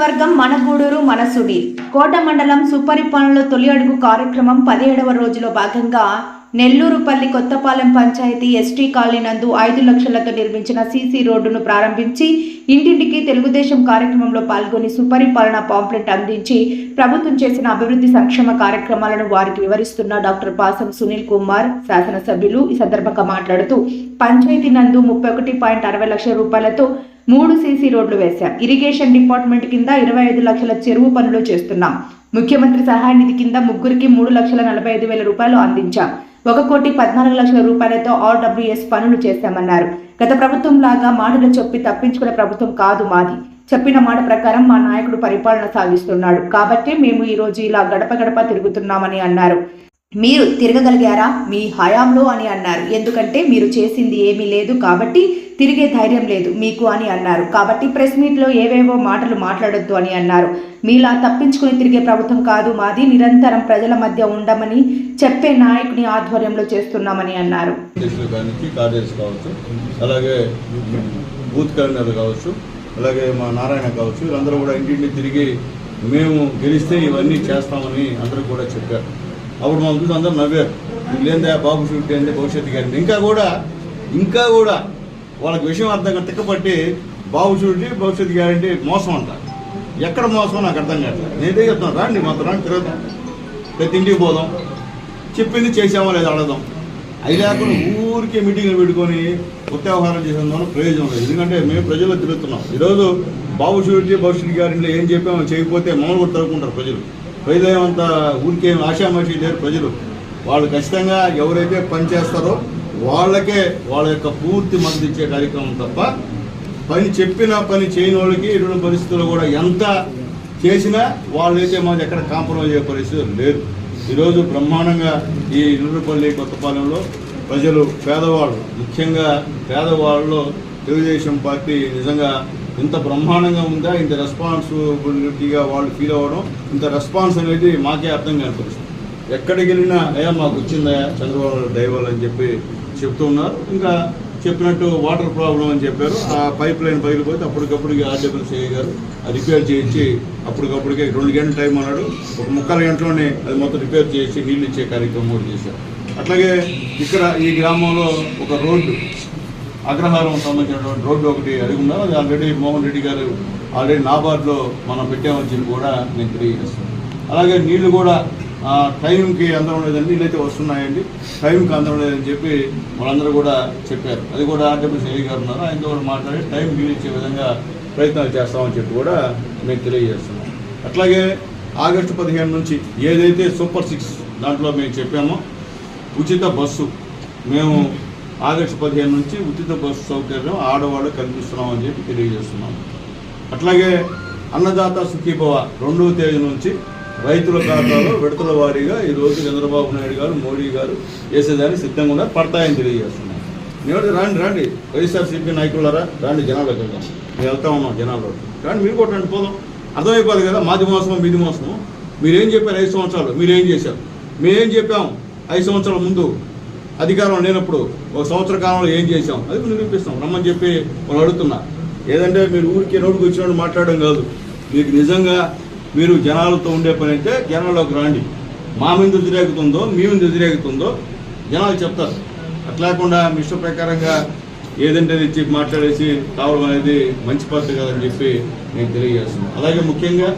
నియోజకవర్గం మన గూడూరు మన కోట మండలం సుపరిపాలనలో తొలి అడుగు కార్యక్రమం పదిహేడవ రోజులో భాగంగా నెల్లూరుపల్లి కొత్తపాలెం పంచాయతీ ఎస్టీ కాలనీ నందు ఐదు లక్షలతో నిర్మించిన సీసీ రోడ్డును ప్రారంభించి ఇంటింటికి తెలుగుదేశం కార్యక్రమంలో పాల్గొని సుపరిపాలన పాంప్లెట్ అందించి ప్రభుత్వం చేసిన అభివృద్ధి సంక్షేమ కార్యక్రమాలను వారికి వివరిస్తున్న డాక్టర్ పాసం సునీల్ కుమార్ శాసనసభ్యులు ఈ సందర్భంగా మాట్లాడుతూ పంచాయతీ నందు ముప్పై ఒకటి పాయింట్ అరవై లక్షల రూపాయలతో మూడు సీసీ రోడ్లు వేశాం. ఇరిగేషన్ డిపార్ట్మెంట్ కింద ఇరవై ఐదు లక్షల చెరువు పనులు చేస్తున్నాం. ముఖ్యమంత్రి సహాయ నిధి కింద ముగ్గురికి మూడు లక్షల నలభై ఐదు వేల రూపాయలు అందించాం. ఒక కోటి పద్నాలుగు లక్షల రూపాయలతో ఆర్డబ్ల్యూఎస్ పనులు చేశామన్నారు. గత ప్రభుత్వం లాగా మాటలు చెప్పి తప్పించుకునే ప్రభుత్వం కాదు మాది. చెప్పిన మాట ప్రకారం మా నాయకుడు పరిపాలన సాగిస్తున్నాడు. కాబట్టి మేము ఈ రోజు ఇలా గడప గడప తిరుగుతున్నామని అన్నారు. మీరు తిరగగలిగారా? మీ హయాంలో అని అన్నారు. ఎందుకంటే మీరు చేసింది ఏమీ లేదు కాబట్టి తిరిగే ధైర్యం లేదు మీకు అని అన్నారు. కాబట్టి ప్రెస్ మీట్లో ఏవేవో మాటలు మాట్లాడొద్దు అని అన్నారు. మీలా తప్పించుకుని తిరిగే ప్రభుత్వం కాదు మాది. నిరంతరం ప్రజల మధ్య ఉండమని చెప్పే నాయకుని ఆధ్వర్యంలో చేస్తున్నామని అన్నారు. అలాగే బూత్ కన్వీనర్ కావచ్చు అలాగే మా నారాయణ కావచ్చు వీళ్ళందరూ కూడా ఇంటింటి తిరిగి మేము గెలిస్తే ఇవన్నీ చేస్తామని అందరూ కూడా చెప్పారు. అప్పుడు మా చూసి అందరూ నవ్వారు. వీళ్ళేందా బాబు షూట్ అంటే భవిష్యత్తు గారిని ఇంకా కూడా ఇంకా కూడా వాళ్ళకి విషయం అర్థం తిక్కపట్టి బాబు చూడండి భవిష్యత్తు గ్యారంటీ మోసం అంటారు. ఎక్కడ మోసం నాకు అర్థం కావట్లేదు. నేనే చెప్తాను రాండి మాత్రం రాండి తిరుగుతాం ప్రతి ఇంటికి పోదాం. చెప్పింది చేసామో లేదా అడగదాం. అది లేకుండా ఊరికే మీటింగ్లు పెట్టుకొని కొత్త వ్యవహారం చేసేందుకు ప్రయోజనం లేదు. ఎందుకంటే మేము ప్రజల్లో తిరుగుతున్నాం. ఈరోజు బాబు షూరిటీ భవిష్యత్తు గారింట్లో ఏం చెప్పామో చేయకపోతే మమ్మల్ని కూడా తరుపుకుంటారు ప్రజలు. ప్రజలు అంత ఊరికే ఆశామాషి లేరు ప్రజలు. వాళ్ళు ఖచ్చితంగా ఎవరైతే పని చేస్తారో వాళ్ళకే వాళ్ళ యొక్క పూర్తి మద్దతు ఇచ్చే కార్యక్రమం తప్ప పని చెప్పిన పని చేయని వాళ్ళకి ఇటువంటి పరిస్థితుల్లో కూడా ఎంత చేసినా వాళ్ళైతే మాది ఎక్కడ కాంప్రమైజ్ అయ్యే పరిస్థితి లేదు ఈరోజు బ్రహ్మాండంగా ఈ నిరుపల్లి కొత్తపాలెంలో ప్రజలు పేదవాళ్ళు ముఖ్యంగా పేదవాళ్ళలో తెలుగుదేశం పార్టీ నిజంగా ఇంత బ్రహ్మాండంగా ఉందా ఇంత రెస్పాన్సిబిలిటీగా వాళ్ళు ఫీల్ అవ్వడం ఇంత రెస్పాన్స్ అనేది మాకే అర్థం కనిపిస్తుంది ఎక్కడికి వెళ్ళినా అయ్యా మాకు వచ్చిందా చంద్రబాబు డైవర్ అని చెప్పి చెప్తూ ఉన్నారు ఇంకా చెప్పినట్టు వాటర్ ప్రాబ్లం అని చెప్పారు. ఆ పైప్ లైన్ పగిలిపోతే అప్పటికప్పుడు ఆర్డబ్ల్యూసీ గారు అది రిపేర్ చేయించి అప్పటికప్పటికే రెండు గంటల టైం అన్నాడు. ఒక ముక్కల గంటలోనే అది మొత్తం రిపేర్ చేసి నీళ్ళు ఇచ్చే కార్యక్రమం కూడా చేశారు. అట్లాగే ఇక్కడ ఈ గ్రామంలో ఒక రోడ్డు అగ్రహారం సంబంధించినటువంటి రోడ్డు ఒకటి అడిగి ఉన్నారు. అది ఆల్రెడీ మోహన్ రెడ్డి గారు ఆల్రెడీ నాబార్డ్లో మనం పెట్టామని చెప్పి కూడా నేను తెలియజేస్తాను అలాగే నీళ్ళు కూడా టైంకి అందడం లేదండి. నీళ్ళైతే వస్తున్నాయండి. టైంకి అందడం లేదని చెప్పి వాళ్ళందరూ కూడా చెప్పారు. అది కూడా ఆర్డబ్ల్యూసీ ఏఈ గారు ఉన్నారు. ఆయనతో కూడా మాట్లాడి టైం నీళ్ళు ఇచ్చే విధంగా ప్రయత్నాలు చేస్తామని చెప్పి కూడా మేము తెలియజేస్తున్నాం. అట్లాగే ఆగస్టు పదిహేను నుంచి ఏదైతే సూపర్ సిక్స్ దాంట్లో మేము చెప్పామో ఉచిత బస్సు మేము ఆగస్టు పదిహేను నుంచి ఉచిత బస్సు సౌకర్యం ఆడవాళ్ళు కల్పిస్తున్నామని చెప్పి తెలియజేస్తున్నాం. అట్లాగే అన్నదాత సుఖీభవ రెండవ తేదీ నుంచి రైతుల ఖాతాలో విడతల వారీగా ఈరోజు చంద్రబాబు నాయుడు గారు మోడీ గారు వేసేదానికి సిద్ధంగా ఉన్నారు పడతాయని తెలియజేస్తున్నాం. నేను రాండి రాండి. వైఎస్ఆర్సీపీ నాయకులారా రాండి జనాలకు వెళ్దాం. మేము వెళ్తా ఉన్నాం జనాల్లో కానీ మీరు కూడా రండి పోదాం. అర్థమైపోదు కదా మాది మోసము మీది మోసము? మీరేం చెప్పారు ఐదు సంవత్సరాలు? మీరేం చేశారు? మేమేం చెప్పాం ఐదు సంవత్సరాల ముందు? అధికారం లేనప్పుడు ఒక సంవత్సర కాలంలో ఏం చేశాం? అది నిరూపిస్తాం రమ్మని చెప్పి వాళ్ళు అడుగుతున్నా. ఏదంటే మీరు ఊరికి నోటికి వచ్చినట్టు మాట్లాడడం కాదు. మీకు నిజంగా మీరు జనాలతో ఉండే పని అయితే జనాల్లోకి రాండి. మా మీద వ్యతిరేకతుందో మీ మీద వ్యతిరేకతుందో జనాలు చెప్తారు. అట్లా లేకుండా మీ ఇష్ట ప్రకారంగా ఏదంటే చెప్పి మాట్లాడేసి కావడం అనేది మంచి పద్ధతి కాదని చెప్పి నేను తెలియజేస్తున్నాను. అలాగే ముఖ్యంగా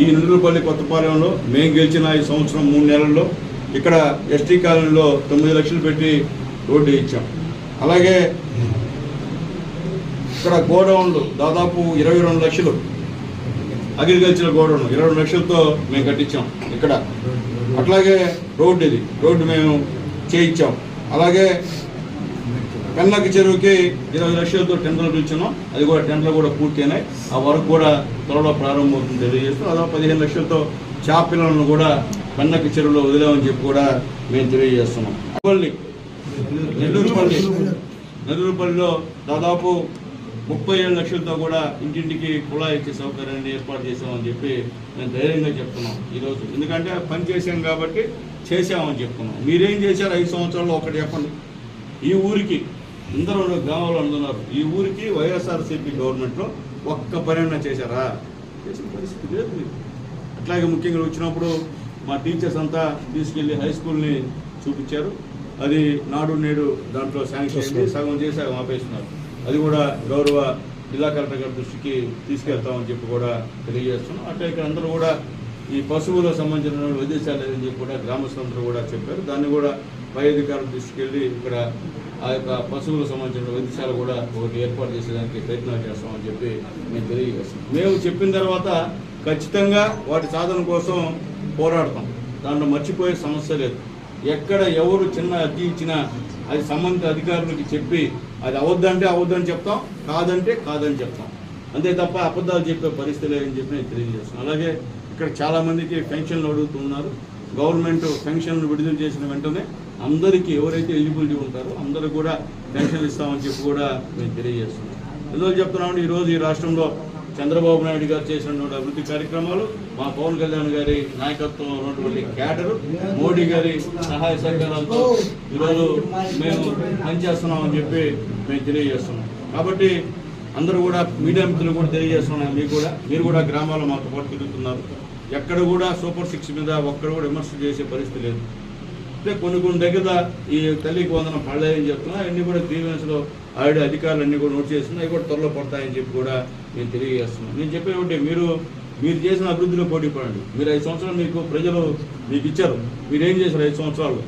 ఈ నిండుపల్లి కొత్తపాలెంలో మేము గెలిచిన ఈ సంవత్సరం మూడు నెలల్లో ఇక్కడ ఎస్టీ కాలనీలో తొమ్మిది లక్షలు పెట్టి రోడ్డు ఇచ్చాం. అలాగే ఇక్కడ గోడౌన్లు దాదాపు ఇరవై రెండు లక్షలు. అగ్రికల్చర్ గోడౌన్ ఇరవై రెండు లక్షలతో మేము కట్టించాం ఇక్కడ. అట్లాగే రోడ్డు ఇది. రోడ్డు మేము చేయించాం. అలాగే పెన్నకి చెరువుకి ఇరవై లక్షలతో టెండర్లు పిలిచున్నాం అది కూడా టెండర్లు కూడా పూర్తి అయినాయి ఆ వర్క్ కూడా త్వరలో ప్రారంభమవుతుంది తెలియజేస్తూ అదో పదిహేను లక్షలతో చేప పిల్లలను కూడా కన్నకి చెరువులో వదిలామని చెప్పి కూడా మేము తెలియజేస్తున్నాం. పల్లి నెల్లూరుపల్లి. నెల్లూరుపల్లిలో దాదాపు ముప్పై ఏడు లక్షలతో కూడా ఇంటింటికి కుళాయి ఇచ్చే సౌకర్యాన్ని ఏర్పాటు చేసామని చెప్పి మేము ధైర్యంగా చెప్తున్నాం ఈరోజు. ఎందుకంటే పని చేశాం కాబట్టి చేసామని చెప్తున్నాం. మీరేం చేశారు ఐదు సంవత్సరాల్లో ఒకటి చెప్పండి. ఈ ఊరికి అందరూ గ్రామంలో అందున్నారు ఈ ఊరికి వైఎస్ఆర్సీపీ గవర్నమెంట్లో ఒక్క పని చేశారా? చేసిన పరిస్థితి లేదు. అట్లాగే ముఖ్యంగా వచ్చినప్పుడు మా టీచర్స్ అంతా తీసుకెళ్ళి హై స్కూల్ని చూపించారు. అది నాడు నేడు దాంట్లో శాంక్షన్ అయింది. సగం చేసి సగం ఆపేస్తున్నారు. అది కూడా గౌరవ జిల్లా కలెక్టర్ గారి దృష్టికి తీసుకెళ్తామని చెప్పి కూడా తెలియజేస్తున్నాం. అట్లా ఇక్కడ అందరూ కూడా ఈ పశువులకు సంబంధించిన వైద్యశాల లేదని చెప్పి కూడా గ్రామస్తులందరూ కూడా చెప్పారు. దాన్ని కూడా పై అధికారుల దృష్టికి వెళ్ళి ఇక్కడ ఆ యొక్క పశువులకు సంబంధించిన వైద్యశాల కూడా ఒకటి ఏర్పాటు చేసేదానికి ప్రయత్నాలు చేస్తామని చెప్పి మేము తెలియజేస్తాం మేము చెప్పిన తర్వాత ఖచ్చితంగా వాటి సాధన కోసం పోరాడతాం. దాంట్లో మర్చిపోయే సమస్య లేదు. ఎక్కడ ఎవరు చిన్న అద్దె ఇచ్చినా అది సంబంధిత అధికారులకి చెప్పి అది అవద్దంటే అవద్దని చెప్తాం కాదంటే కాదని చెప్తాం. అంతే తప్ప అబద్ధాలు చెప్పే పరిస్థితి లేదని చెప్పి నేను తెలియజేస్తున్నాను. అలాగే ఇక్కడ చాలామందికి పెన్షన్లు అడుగుతున్నారు గవర్నమెంట్ పెన్షన్లు విడుదల చేసిన వెంటనే అందరికీ ఎవరైతే ఎలిజిబిలిటీ ఉంటారో అందరూ కూడా పెన్షన్లు ఇస్తామని చెప్పి కూడా మేము తెలియజేస్తున్నాం ఎందుకు చెప్తున్నామంటే ఈరోజు ఈ రాష్ట్రంలో చంద్రబాబు నాయుడు గారు చేసినటువంటి అభివృద్ధి కార్యక్రమాలు మా పవన్ కళ్యాణ్ గారి నాయకత్వం ఉన్నటువంటి క్యాడరు మోడీ గారి సహాయ సహకారాలతో ఈరోజు మేము పనిచేస్తున్నామని చెప్పి మేము తెలియజేస్తున్నాం. కాబట్టి అందరూ కూడా మీడియా మిత్రులు కూడా తెలియజేస్తున్నాం మీకు కూడా మీరు కూడా గ్రామాల్లో మాతో పాటు తిరుగుతున్నారు. ఎక్కడ కూడా సూపర్ సిక్స్ మీద ఒక్కడ కూడా విమర్శ చేసే పరిస్థితి లేదు. అంటే కొన్ని కొన్ని దగ్గర ఈ తల్లికి వందన పడలేదని చెప్తున్నా అన్ని కూడా గ్రీవెన్స్లో ఆవిడ అధికారులు అన్ని కూడా నోట్ చేస్తున్నా అవి కూడా త్వరలో పడతాయని చెప్పి కూడా నేను తెలియజేస్తున్నాను. నేను చెప్పే ఒకటి మీరు మీరు చేసిన అభివృద్ధిలో పోటీ పడండి. మీరు ఐదు సంవత్సరాలు మీకు ప్రజలు మీకు ఇచ్చారు. మీరు ఏం చేశారు ఐదు సంవత్సరాలు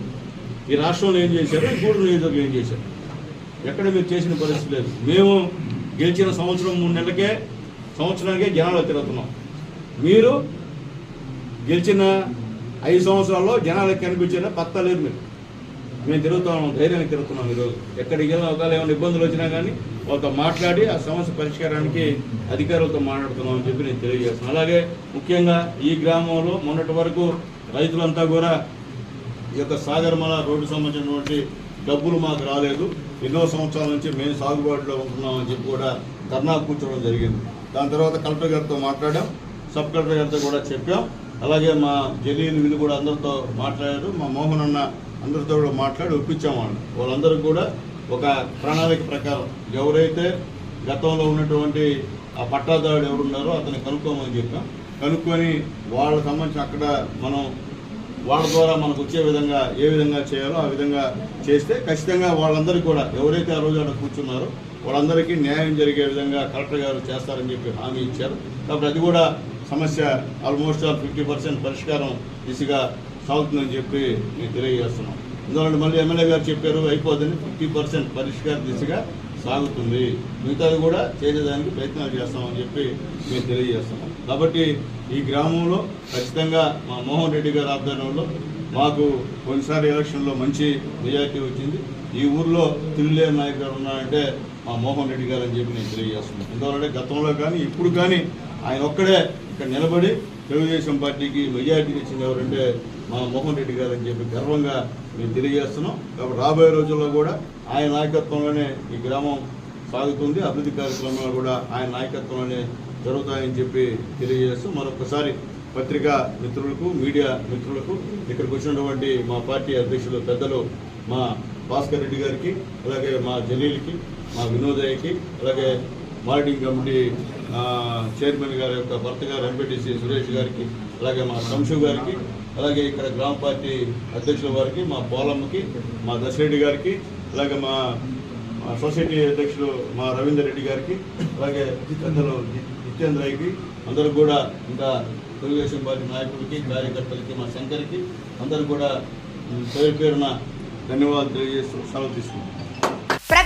ఈ రాష్ట్రంలో ఏం చేశారు? గూడూరు నియోజకవర్గం ఏం చేశారు? ఎక్కడ మీరు చేసిన పరిస్థితి లేదు. మేము గెలిచిన సంవత్సరం మూడు నెలలకే సంవత్సరానికే జనాలు తిరుగుతున్నాం. మీరు గెలిచిన ఐదు సంవత్సరాల్లో జనాలకు కనిపించేలా పత్తా లేరు మీరు. మేము తిరుగుతున్నాం ధైర్యానికి తిరుగుతున్నాం ఈరోజు. ఎక్కడికి వెళ్ళినా ఒకవేళ ఏమైనా ఇబ్బందులు వచ్చినా కానీ వాళ్ళతో మాట్లాడి ఆ సమస్య పరిష్కారానికి అధికారులతో మాట్లాడుతున్నాం అని చెప్పి నేను తెలియజేస్తున్నాను అలాగే ముఖ్యంగా ఈ గ్రామంలో మొన్నటి వరకు రైతులంతా కూడా ఈ యొక్క సాగర్మల రోడ్డు సంబంధించినటువంటి డబ్బులు మాకు రాలేదు. ఎన్నో సంవత్సరాల నుంచి మేము సాగుబాటులో ఉంటున్నామని చెప్పి కూడా ధర్నా కూర్చోవడం జరిగింది. దాని తర్వాత కలెక్టర్ గారితో మాట్లాడాం. సబ్ కలెక్టర్ గారితో కూడా చెప్పాం. అలాగే మా జలీలు వీళ్ళు కూడా అందరితో మాట్లాడారు మా మోహన్ అన్న అందరితో కూడా మాట్లాడి ఒప్పించాం వాళ్ళు వాళ్ళందరూ కూడా ఒక ప్రణాళిక ప్రకారం ఎవరైతే గతంలో ఉన్నటువంటి ఆ పట్టాదారుడు ఎవరున్నారో అతన్ని కనుక్కోమని చెప్పాం. కనుక్కొని వాళ్ళకి సంబంధించి అక్కడ మనం వాళ్ళ ద్వారా మనకు వచ్చే విధంగా ఏ విధంగా చేయాలో ఆ విధంగా చేస్తే ఖచ్చితంగా వాళ్ళందరికీ కూడా ఎవరైతే ఆ రోజు అక్కడ కూర్చున్నారో వాళ్ళందరికీ న్యాయం జరిగే విధంగా కలెక్టర్ గారు చేస్తారని చెప్పి హామీ ఇచ్చారు. కాబట్టి అది కూడా సమస్య ఆల్మోస్ట్ ఆల్ ఫిఫ్టీ పర్సెంట్ పరిష్కారం దిశగా సాగుతుందని చెప్పి నేను తెలియజేస్తున్నాం. ఎందుకంటే మళ్ళీ ఎమ్మెల్యే గారు చెప్పారు అయిపోదని ఫిఫ్టీ పర్సెంట్ పరిష్కార దిశగా సాగుతుంది. మిగతాది కూడా చేసేదానికి ప్రయత్నాలు చేస్తామని చెప్పి మేము తెలియజేస్తున్నాం. కాబట్టి ఈ గ్రామంలో ఖచ్చితంగా మా మోహన్ రెడ్డి గారి ఆధ్వర్యంలో మాకు కొన్నిసారి ఎలక్షన్లో మంచి మెజార్టీ వచ్చింది. ఈ ఊర్లో తిరులే నాయక్ గారు ఉన్నారంటే మా మోహన్ రెడ్డి గారు అని చెప్పి నేను తెలియజేస్తున్నాను ఎందుకంటే గతంలో కానీ ఇప్పుడు కానీ ఆయన ఒక్కడే ఇక్కడ నిలబడి తెలుగుదేశం పార్టీకి మెజార్టీ ఇచ్చింది ఎవరంటే మా మోహన్ రెడ్డి గారు అని చెప్పి గర్వంగా మేము తెలియజేస్తున్నాం. కాబట్టి రాబోయే రోజుల్లో కూడా ఆయన నాయకత్వంలోనే ఈ గ్రామం సాగుతుంది. అభివృద్ధి కార్యక్రమాలు కూడా ఆయన నాయకత్వంలోనే జరుగుతాయని చెప్పి తెలియజేస్తూ మరొకసారి పత్రికా మిత్రులకు మీడియా మిత్రులకు ఇక్కడికి వచ్చినటువంటి మా పార్టీ అధ్యక్షులు పెద్దలు మా భాస్కర్ రెడ్డి గారికి అలాగే మా జలీల్కి మా వినోదయ్యకి అలాగే మానిటరింగ్ కమిటీ చైర్మన్ గారి యొక్క భర్త గారు ఎంపీటీసీ సురేష్ గారికి అలాగే మా శంషు గారికి అలాగే ఇక్కడ గ్రామ పార్టీ అధ్యక్షుల వారికి మా పోలమ్మకి మా దశరెడ్డి గారికి అలాగే మా మా సొసైటీ అధ్యక్షులు మా రవీందర్ రెడ్డి గారికి అలాగే పెద్దలు జితేంద్రయ్యకి అందరూ కూడా ఇంకా తెలుగుదేశం పార్టీ నాయకులకి కార్యకర్తలకి మా శంకర్కి అందరూ కూడా పేరు పేరున ధన్యవాదాలు తెలియజేస్తూ సెలవు తీసుకుంటాం